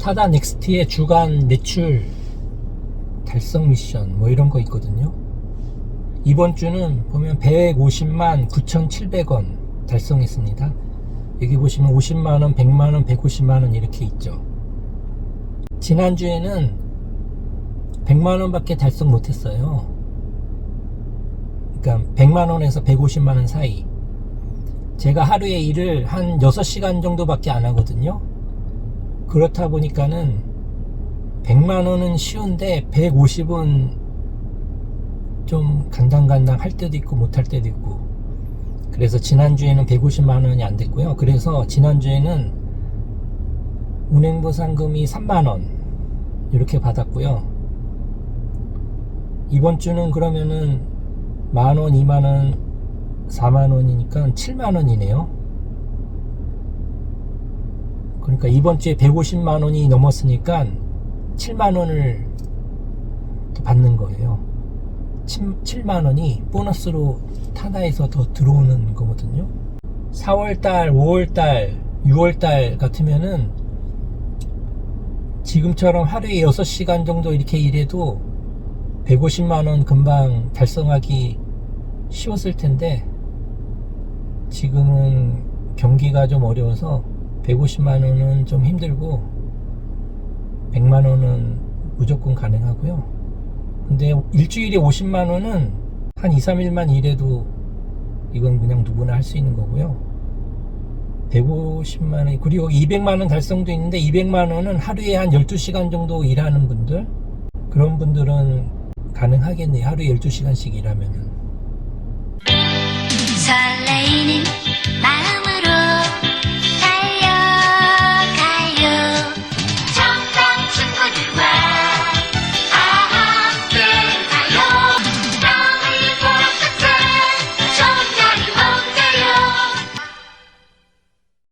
타다 넥스트의 주간 매출 달성 미션 뭐 이런 거 있거든요. 이번 주는 보면 150만 9,700원 달성했습니다. 여기 보시면 50만원, 100만원, 150만원 이렇게 있죠. 지난주에는 100만원 밖에 달성 못했어요. 그러니까 100만원에서 150만원 사이. 제가 하루에 일을 한 6시간 정도밖에 안 하거든요. 그렇다 보니까는 100만 원은 쉬운데 150은 좀 간당간당 할 때도 있고 못 할 때도 있고 그래서 지난주에는 150만 원이 안 됐고요. 그래서 지난주에는 운행보상금이 3만 원 이렇게 받았고요. 이번 주는 그러면은 만원, 2만원, 4만원이니까 7만원이네요. 그러니까 이번 주에 150만 원이 넘었으니까 7만 원을 받는 거예요. 7, 만 원이 보너스로 타다에서 더 들어오는 거거든요. 4월달, 5월달, 6월달 같으면은 지금처럼 하루에 6시간 정도 이렇게 일해도 150만원 금방 달성하기 쉬웠을 텐데 지금은 경기가 좀 어려워서 150만 원은 좀 힘들고 100만 원은 무조건 가능하고요. 근데 일주일에 50만 원은 한 2, 3일만 일해도 이건 그냥 누구나 할 수 있는 거고요. 150만 원 그리고 200만 원 달성도 있는데 200만 원은 하루에 한 12시간 정도 일하는 분들 그런 분들은 가능하겠네요. 하루에 12시간씩 일하면은. 설레이는 말